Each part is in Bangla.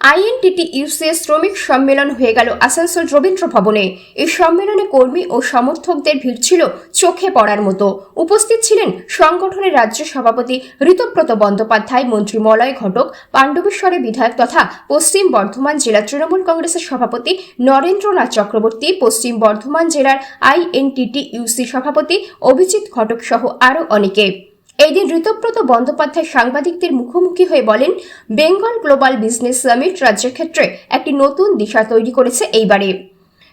আইএনটিটি ইউসিএস শ্রমিক সম্মেলন হয়ে গেল আসানসোল রবীন্দ্র ভবনে। এই সম্মেলনে কর্মী ও সমর্থকদের ভিড় ছিল চোখে পড়ার মতো। উপস্থিত ছিলেন সংগঠনের রাজ্য সভাপতি ঋতব্রত বন্দ্যোপাধ্যায়, মন্ত্রী মলয় ঘটক পাণ্ডবেশ্বরের বিধায়ক তথা পশ্চিম বর্ধমান জেলা তৃণমূল কংগ্রেসের সভাপতি নরেন্দ্রনাথ চক্রবর্তী, পশ্চিম বর্ধমান জেলার আইএনটিটি ইউসি সভাপতি অভিজিৎ ঘটক সহ আরও অনেকে। এই দিন ঋতব্রত বন্দ্যোপাধ্যায় সাংবাদিকদের মুখোমুখি হয়ে বলেন, বেঙ্গল গ্লোবাল বিজনেস সামিট রাজ্যের ক্ষেত্রে একটি নতুন দিশা তৈরি করেছে এইবারে।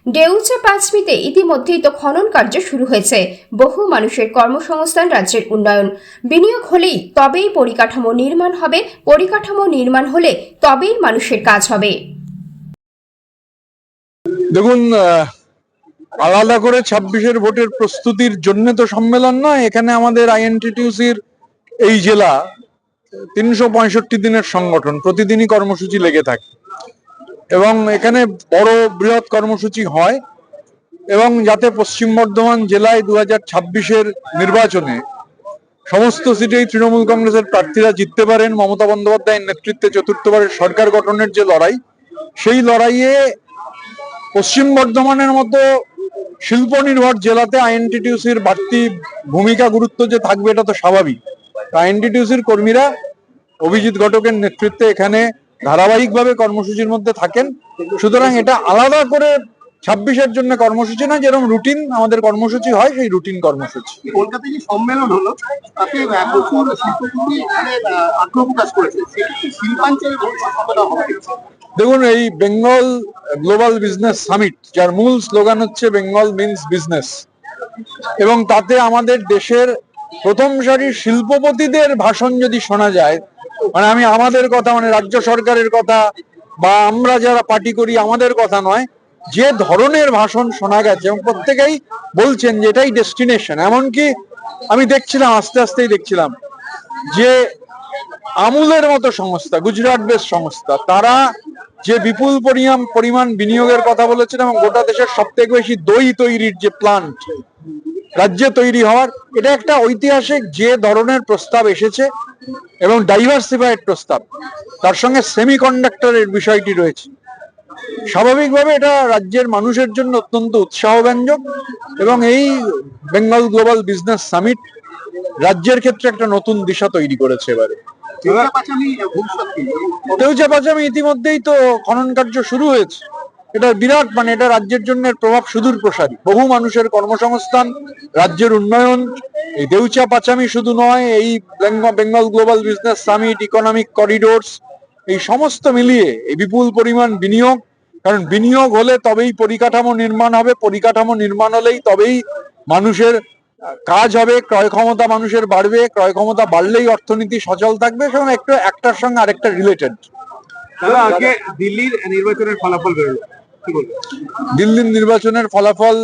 ডেউচা পাঁচমিতে ইতিমধ্যেই তো খনন কার্য শুরু হয়েছে। বহু মানুষের কর্মসংস্থান রাজ্যের উন্নয়ন। বিনিয়োগ হলেই তবেই পরিকাঠামো নির্মাণ হবে। পরিকাঠামো নির্মাণ হলে তবেই মানুষের কাজ হবে। দেখুন আলাদা করে ছাব্বিশের ভোটের প্রস্তুতির জন্য তো সম্মেলন নয়, এখানে আমাদের আইএনটিটিউসির এই জেলা তিনশো পঁয়ষট্টি দিনের সংগঠন, প্রতিদিনই কর্মসূচি লেগে থাকে। এবং এখানে বড় বৃহৎ কর্মসূচি হয় এবং যাতে পশ্চিম বর্ধমান জেলায় দু হাজার ছাব্বিশের নির্বাচনে সমস্ত সিটেই তৃণমূল কংগ্রেসের প্রার্থীরা জিততে পারেন, মমতা বন্দ্যোপাধ্যায়ের নেতৃত্বে চতুর্থবারের সরকার গঠনের যে লড়াই, সেই লড়াইয়ে পশ্চিম বর্ধমানের মতো শিল্প নির্ভর জেলাতে আইএনটিটিউসির বাড়তি ভূমিকা, গুরুত্ব যে থাকবে এটা তো স্বাভাবিক। আইএনটিটিউসির কর্মীরা অভিজিৎ ঘটকের নেতৃত্বে এখানে ধারাবাহিকভাবে কর্মসূচির মধ্যে থাকেন। সুতরাং এটা আলাদা করে ছাব্বিশের জন্য কর্মসূচি না যেরকম রুটিন আমাদের কর্মসূচি হয়, সেই রুটিন কর্মসূচি। সম্মেলন হলো? তাতে শিল্পাঞ্চলে। দেখুন, এই বেঙ্গল গ্লোবাল বিজনেস সামিট যার মূল স্লোগান হচ্ছে বেঙ্গল মিন্স বিজনেস এবং তাতে আমাদের দেশের প্রথম সারির শিল্পপতিদের ভাষণ যদি শোনা যায় মানে আমি আমাদের কথা মানে রাজ্য সরকারের কথা, বা আমরা যারা পার্টি করি, আমাদের কথা নয়, যে ধরনের ভাষণ শোনা গেছে, এবং প্রত্যেকেই বলছেন যে এটাই ডেস্টিনেশন এমনকি আমি দেখছিলাম, আস্তে আস্তেই দেখছিলাম, যে আমুলের মতো সংস্থা গুজরাট বেস সংস্থা, তারা যে বিপুল পরিমাণ পরিমাণ বিনিয়োগের কথা বলেছেন এবং গোটা দেশের সব থেকে বেশি দই তৈরির যে প্লান্ট রাজ্যে তৈরি হওয়ার, এটা একটা ঐতিহাসিক যে ধরনের প্রস্তাব এসেছে এবং ডাইভার্সিফাইড প্রস্তাব। তার সঙ্গে সেমি কন্ডাক্টরের বিষয়টি রয়েছে। স্বাভাবিকভাবে এটা রাজ্যের মানুষের জন্য অত্যন্ত উৎসাহব্যঞ্জক এবং এই বেঙ্গল গ্লোবাল বিজনেস সামিট রাজ্যের ক্ষেত্রে একটা নতুন দিশা তৈরি করেছে এবারে। পাচামি ইতিমধ্যেই তো খনন কার্য শুরু হয়েছে। এটা বিরাট মানে এটা রাজ্যের জন্য প্রভাব সুদূর প্রসারী। বহু মানুষের কর্মসংস্থান, রাজ্যের উন্নয়ন, এই দেউচা পাচামি শুধু নয়, এই Bengal- Bengal global business summit, economic corridors, এই সমস্ত মিলিয়ে এই বিপুল পরিমাণ বিনিয়োগ, কারণ বিনিয়োগ হলে তবেই পরিকাঠামো নির্মাণ হবে, পরিকাঠামো নির্মাণ হলেই তবেই মানুষের কাজ হবে ক্রয় ক্ষমতা মানুষের বাড়বে ক্রয় ক্ষমতা বাড়লেই অর্থনীতি সচল থাকবে সেরকম একটু একটার সঙ্গে আরেকটা রিলেটেড দাদা আজকে দিল্লির নির্বাচনের ফলাফল বেরোলো। দিল্লির নির্বাচনের ফলাফল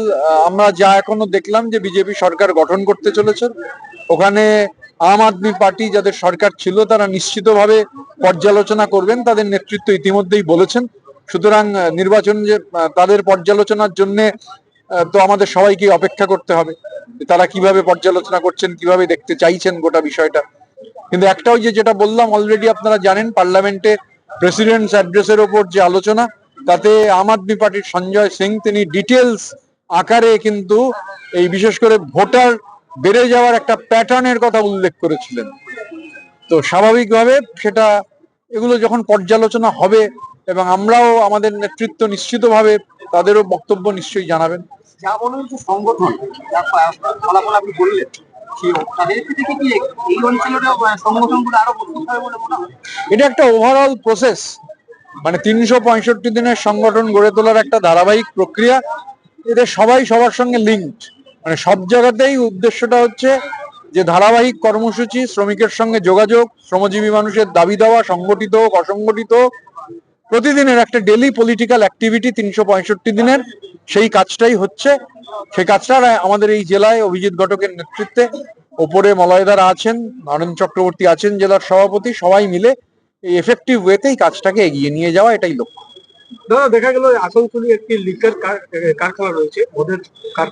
আমরা যা এখনও দেখলাম যে বিজেপি সরকার গঠন করতে চলেছে ওখানে আম আদমি পার্টি যাদের সরকার ছিল তারা নিশ্চিতভাবে পর্যালোচনা করবেন তাদের নেতৃত্ব ইতিমধ্যেই বলেছেন। সুতরাং নির্বাচন যে তাদের পর্যালোচনার জন্য তো আমাদের সবাইকে অপেক্ষা করতে হবে তারা কীভাবে পর্যালোচনা করছেন, কীভাবে দেখতে চাইছেন গোটা বিষয়টা। কিন্তু একটাও যে যেটা বললাম অলরেডি আপনারা জানেন, পার্লামেন্টে প্রেসিডেন্টস অ্যাড্রেসের ওপর যে আলোচনা, তাতে আম আদমি পার্টির সঞ্জয় সিং, তিনি ডিটেলস আকারে কিন্তু এই বিশেষ করে ভোটার বেড়ে যাওয়ার একটা প্যাটার্নের কথা উল্লেখ করেছিলেন। তো স্বাভাবিকভাবে সেটা, এগুলো যখন পর্যালোচনা হবে এবং আমরাও আমাদের নেতৃত্ব নিশ্চিতভাবে তাদেরও বক্তব্য নিশ্চয়ই জানাবেন। সংগঠন আপনি বললেন এটা একটা ওভারঅল প্রসেস মানে তিনশো পঁয়ষট্টি দিনের সংগঠন গড়ে তোলার একটা ধারাবাহিক প্রক্রিয়া। এদের সবাই সবার সঙ্গে লিঙ্কড মানে সব জায়গাতেই উদ্দেশ্যটা হচ্ছে যে ধারাবাহিক কর্মসূচি শ্রমিকের সঙ্গে যোগাযোগ শ্রমজীবী মানুষের দাবি দেওয়া সংগঠিত হোক অসংগঠিত হোক প্রতিদিনের একটা ডেলি পলিটিক্যাল অ্যাক্টিভিটি তিনশো পঁয়ষট্টি দিনের, সেই কাজটাই হচ্ছে। সেই কাজটা আমাদের এই জেলায় অভিজিৎ ঘটকের নেতৃত্বে ওপরে মলয়দারা আছেন নরেন চক্রবর্তী আছেন জেলার সভাপতি, সবাই মিলে এই এফেক্টিভ ওয়েতেই কাজটাকে এগিয়ে নিয়ে যাওয়া এটাই লক্ষ্য। দাদা, দেখা গেল আসানসোলে একটি লিকার কারখানা রয়েছে, ওদের কারখানা।